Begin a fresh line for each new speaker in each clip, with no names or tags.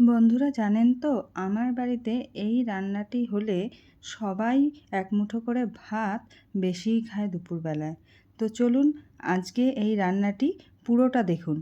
বন্ধুরা জানেন তো, আমার বাড়িতে এই রান্নাটি হলে সবাই এক মুঠো করে ভাত বেশিই খায় দুপুরবেলায়। তো চলুন আজকে এই রান্নাটি পুরোটা দেখুন।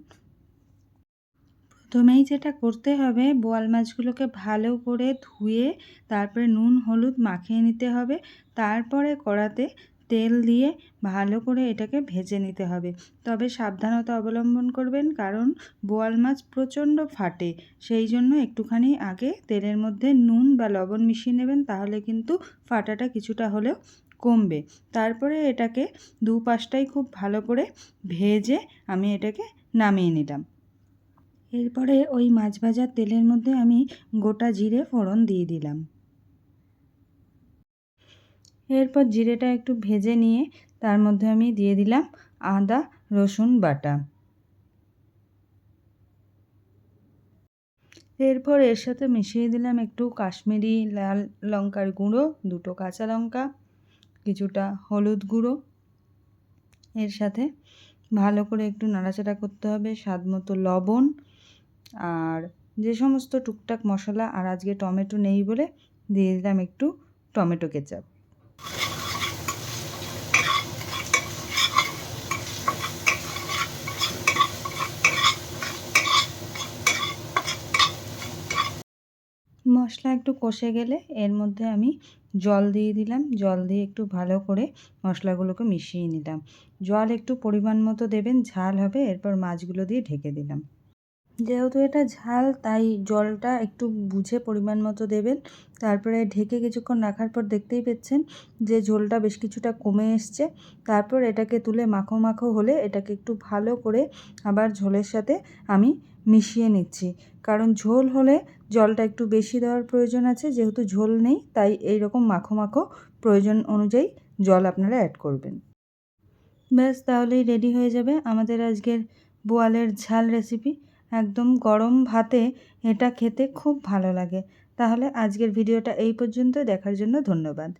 প্রথমেই যেটা করতে হবে, বোয়াল মাছগুলোকে ভালো করে ধুয়ে, তারপরে নুন, হলুদ মাখিয়ে নিতে হবে। তারপরে কড়াতে তেল দিয়ে ভালো করে এটাকে ভেজে নিতে হবে। তবে সাবধানতা অবলম্বন করবেন, কারণ বোয়াল মাছ প্রচণ্ড ফাটে। সেই জন্য একটুখানি আগে তেলের মধ্যে নুন বা লবণ মিশিয়ে নেবেন, তাহলে কিন্তু ফাটাটা কিছুটা হলেও কমবে। তারপরে এটাকে দু পাশটাই খুব ভালো করে ভেজে আমি এটাকে নামিয়ে নিলাম। এরপরে ওই মাছ ভাজার তেলের মধ্যে আমি গোটা জিরে ফোড়ন দিয়ে দিলাম। এরপর জিরেটা একটু ভেজে নিয়ে তার মধ্যে আমি দিয়ে দিলাম আদা, রসুন বাটা। এরপর এর সাথে মিশিয়ে দিলাম একটু কাশ্মীরি লাল লঙ্কার গুঁড়ো, দুটো কাঁচা লঙ্কা, কিছুটা হলুদ গুঁড়ো। এর সাথে ভালো করে একটু নাড়াচাড়া করতে হবে, স্বাদ মতো লবণ আর যে সমস্ত টুকটাক মশলা আর আজকে টমেটো নেই বলে দিয়ে দিলাম একটু টমেটো কেচাপ। মশলা একটু কষে গেলে এর মধ্যে আমি জল দিয়ে দিলাম। জল দিয়ে একটু ভালো করে মশলাগুলোকে মিশিয়ে নিলাম। জল একটু পরিমাণ মতো দেবেন, ঝাল হবে, এরপর মাছগুলো দিয়ে ঢেকে দিলাম। যেহেতু এটা ঝাল, তাই জলটা একটু বুঝে পরিমাণ মতো দেবেন। তারপরে ঢেকে কিছুক্ষণ রাখার পর দেখতেই পাচ্ছেন যে ঝোলটা বেশ কিছুটা কমে এসছে। তারপর এটাকে তুলে মাখো মাখো হলে এটাকে একটু ভালো করে আবার ঝোলের সাথে আমি মিশিয়ে নিচ্ছি। কারণ ঝোল হলে জলটা একটু বেশি দেওয়ার প্রয়োজন আছে, যেহেতু ঝোল নেই, তাই এই রকম মাখো মাখো প্রয়োজন অনুযায়ী জল আপনারা অ্যাড করবেন। ব্যাস, তাহলেই রেডি হয়ে যাবে আমাদের আজকের বোয়ালের ঝাল রেসিপি। একদম গরম ভাতে এটা খেতে খুব ভালো লাগে। তাহলে আজকের ভিডিওটা এই পর্যন্ত দেখার জন্য ধন্যবাদ।